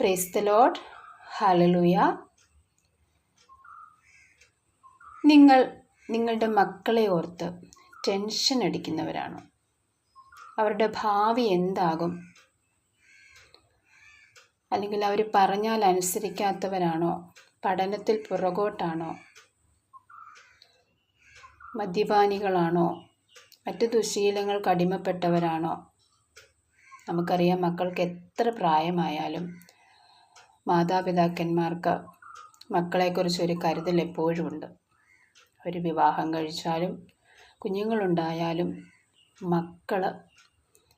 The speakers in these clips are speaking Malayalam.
പ്രേസ് ദ ലോഡ് ഹലലൂയ നിങ്ങൾ നിങ്ങളുടെ മക്കളെ ഓർത്ത് ടെൻഷൻ അടിക്കുന്നവരാണോ. അവരുടെ ഭാവി എന്താകും? അല്ലെങ്കിൽ അവർ പറഞ്ഞാൽ അനുസരിക്കാത്തവരാണോ? പഠനത്തിൽ പുറകോട്ടാണോ? മദ്യപാനികളാണോ? മറ്റു ദുശീലങ്ങൾ കടിമപ്പെട്ടവരാണോ നമുക്കറിയാം മക്കൾക്ക് എത്ര പ്രായമായാലും മാതാപിതാക്കന്മാർക്ക് മക്കളെക്കുറിച്ചൊരു കരുതൽ എപ്പോഴും ഉണ്ട് ഒരു വിവാഹം കഴിച്ചാലും കുഞ്ഞുങ്ങളുണ്ടായാലും മക്കൾ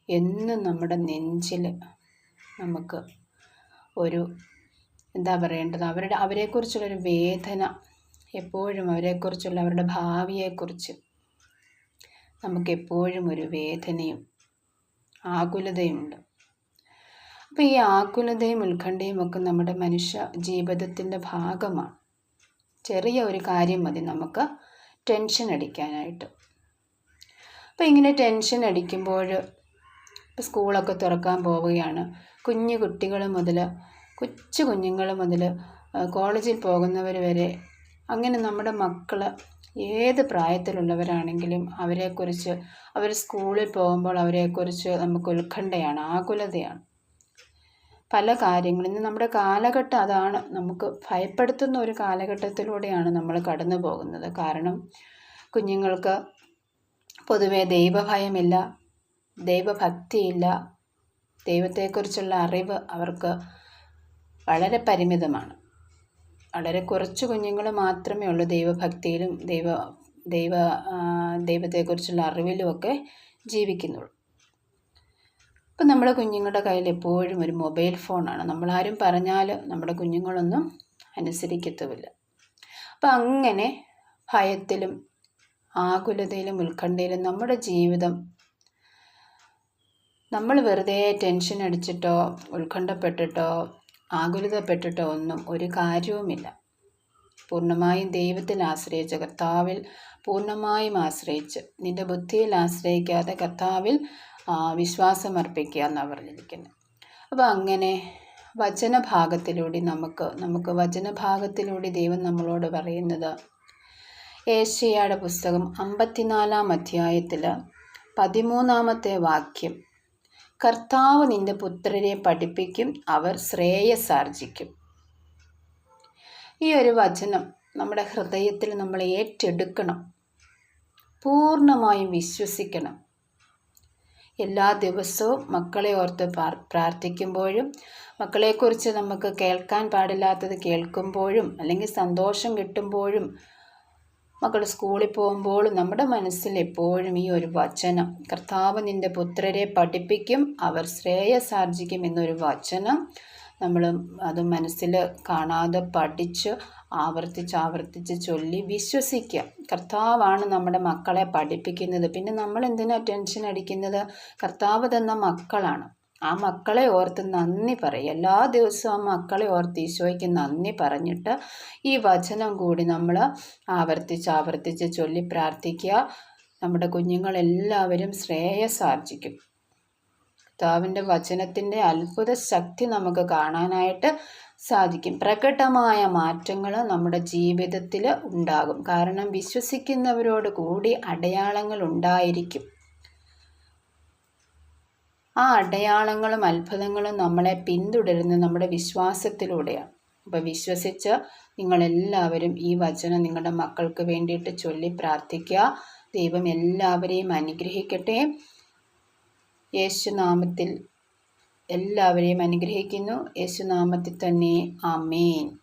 എന്നും നമ്മുടെ നെഞ്ചിൽ നമുക്ക് ഒരു എന്താ പറയേണ്ടത്? അവരുടെ അവരെക്കുറിച്ചുള്ളൊരു വേദന എപ്പോഴും അവരെക്കുറിച്ചുള്ള അവരുടെ ഭാവിയെക്കുറിച്ച് നമുക്കെപ്പോഴും ഒരു വേദനയും ആകുലതയുമുണ്ട് അപ്പോൾ ഈ ആകുലതയും ഉത്കണ്ഠയും ഒക്കെ നമ്മുടെ മനുഷ്യ ജീവിതത്തിന്റെ ഭാഗമാണ്. ചെറിയ ഒരു കാര്യം മതി നമുക്ക്. ടെൻഷൻ അടിക്കാനായിട്ട്. അപ്പോൾ ഇങ്ങനെ ടെൻഷൻ അടിക്കുമ്പോൾ ഇപ്പോൾ സ്കൂളൊക്കെ തുറക്കാൻ പോവുകയാണ്. കുഞ്ഞു കുട്ടികൾ മുതൽ കൊച്ചു കുഞ്ഞുങ്ങൾ മുതൽ കോളേജിൽ പോകുന്നവർ വരെ അങ്ങനെ നമ്മുടെ മക്കൾ ഏത് പ്രായത്തിലുള്ളവരാണെങ്കിലും അവരെക്കുറിച്ച് അവർ സ്കൂളിൽ പോകുമ്പോൾ അവരെക്കുറിച്ച് നമുക്ക് ഉത്കണ്ഠയാണ് ആകുലതയാണ്. പല കാര്യങ്ങളും. ഇന്ന് നമ്മുടെ കാലഘട്ടം അതാണ്. നമുക്ക് ഭയപ്പെടുത്തുന്ന ഒരു കാലഘട്ടത്തിലൂടെയാണ് നമ്മൾ കടന്നു പോകുന്നത്. കാരണം കുഞ്ഞുങ്ങൾക്ക് പൊതുവെ ദൈവഭയമില്ല ദൈവഭക്തിയില്ല ദൈവത്തെക്കുറിച്ചുള്ള അറിവ് അവർക്ക് വളരെ പരിമിതമാണ്. വളരെ കുറച്ച് കുഞ്ഞുങ്ങൾ മാത്രമേ ഉള്ളൂ ദൈവഭക്തിയിലും ദൈവ ദൈവ ദൈവത്തെക്കുറിച്ചുള്ള അറിവിലുമൊക്കെ ജീവിക്കുന്നുള്ളൂ. ഇപ്പം നമ്മുടെ കുഞ്ഞുങ്ങളുടെ കയ്യിൽ എപ്പോഴും ഒരു മൊബൈൽ ഫോണാണ്. നമ്മളാരും പറഞ്ഞാൽ നമ്മുടെ കുഞ്ഞുങ്ങളൊന്നും അനുസരിക്കത്തുമില്ല. അപ്പം അങ്ങനെ ഭയത്തിലും ആകുലതയിലും ഉത്കണ്ഠയിലും നമ്മുടെ ജീവിതം നമ്മൾ വെറുതെ ടെൻഷൻ അടിച്ചിട്ടോ ഉത്കണ്ഠപ്പെട്ടിട്ടോ ആകുലതപ്പെട്ടിട്ടോ ഒന്നും ഒരു കാര്യവുമില്ല. പൂർണമായും ദൈവത്തിൽ ആശ്രയിച്ച് കർത്താവിൽ പൂർണമായും ആശ്രയിച്ച് നിന്റെ ബുദ്ധിയിൽ ആശ്രയിക്കാതെ കർത്താവിൽ വിശ്വാസം അർപ്പിക്കുക എന്നാണ് പറഞ്ഞിരിക്കുന്നത് അപ്പോൾ അങ്ങനെ വചനഭാഗത്തിലൂടെ നമുക്ക് നമുക്ക് വചനഭാഗത്തിലൂടെ ദൈവം നമ്മളോട് പറയുന്നത് ഏഷ്യയുടെ പുസ്തകം അമ്പത്തിനാലാം അധ്യായത്തിൽ പതിമൂന്നാമത്തെ വാക്യം കർത്താവ് നിന്റെ പുത്രരെ പഠിപ്പിക്കും അവർ ശ്രേയസാർജിക്കും ഈ ഒരു വചനം നമ്മുടെ ഹൃദയത്തിൽ നമ്മൾ ഏറ്റെടുക്കണം. പൂർണമായും വിശ്വസിക്കണം. എല്ലാ ദിവസവും മക്കളെ ഓർത്ത് പ്രാർത്ഥിക്കുമ്പോഴും മക്കളെക്കുറിച്ച് നമുക്ക് കേൾക്കാൻ പാടില്ലാത്തത് കേൾക്കുമ്പോഴും അല്ലെങ്കിൽ സന്തോഷം കിട്ടുമ്പോഴും മക്കൾ സ്കൂളിൽ പോകുമ്പോഴും നമ്മുടെ മനസ്സിൽ എപ്പോഴും ഈ ഒരു വചനം കർത്താവ് നിന്റെ പുത്രരെ പഠിപ്പിക്കും അവർ ശ്രേയസാർജിക്കും എന്നൊരു വചനം നമ്മൾ അത് മനസ്സിൽ കാണാതെ പഠിച്ച് ആവർത്തിച്ച് ആവർത്തിച്ച് ചൊല്ലി വിശ്വസിക്കുക കർത്താവാണ് നമ്മുടെ മക്കളെ പഠിപ്പിക്കുന്നത്. പിന്നെ നമ്മൾ എന്തിനാണ് ടെൻഷൻ അടിക്കുന്നത്? കർത്താവ് തന്ന മക്കളാണ്. ആ മക്കളെ ഓർത്ത് നന്ദി പറയും. എല്ലാ ദിവസവും ആ മക്കളെ ഓർത്ത് ഈശോയ്ക്ക് നന്ദി പറഞ്ഞിട്ട് ഈ വചനം കൂടി നമ്മൾ ആവർത്തിച്ച് ആവർത്തിച്ച് ചൊല്ലി പ്രാർത്ഥിക്കുക നമ്മുടെ കുഞ്ഞുങ്ങളെല്ലാവരും ശ്രേയസാർജിക്കും കർത്താവിന്റെ വചനത്തിന്റെ അത്ഭുത ശക്തി നമുക്ക് കാണാനായിട്ട് സാധിക്കും. പ്രകടമായ മാറ്റങ്ങൾ നമ്മുടെ ജീവിതത്തിൽ ഉണ്ടാകും. കാരണം വിശ്വസിക്കുന്നവരോട് കൂടി അടയാളങ്ങൾ ഉണ്ടായിരിക്കും. ആ അടയാളങ്ങളും അത്ഭുതങ്ങളും നമ്മളെ പിന്തുടരുന്ന നമ്മുടെ വിശ്വാസത്തിലൂടെയാണ്. അപ്പോൾ വിശ്വസിച്ച് നിങ്ങളെല്ലാവരും ഈ വചനം നിങ്ങളുടെ മക്കൾക്ക് വേണ്ടിയിട്ട് ചൊല്ലി പ്രാർത്ഥിക്കുക. ദൈവം എല്ലാവരെയും അനുഗ്രഹിക്കട്ടെ. യേശുനാമത്തിൽ എല്ലാവരെയും അനുഗ്രഹിക്കുന്നു. യേശുനാമത്തിൽ തന്നെ. ആമേൻ.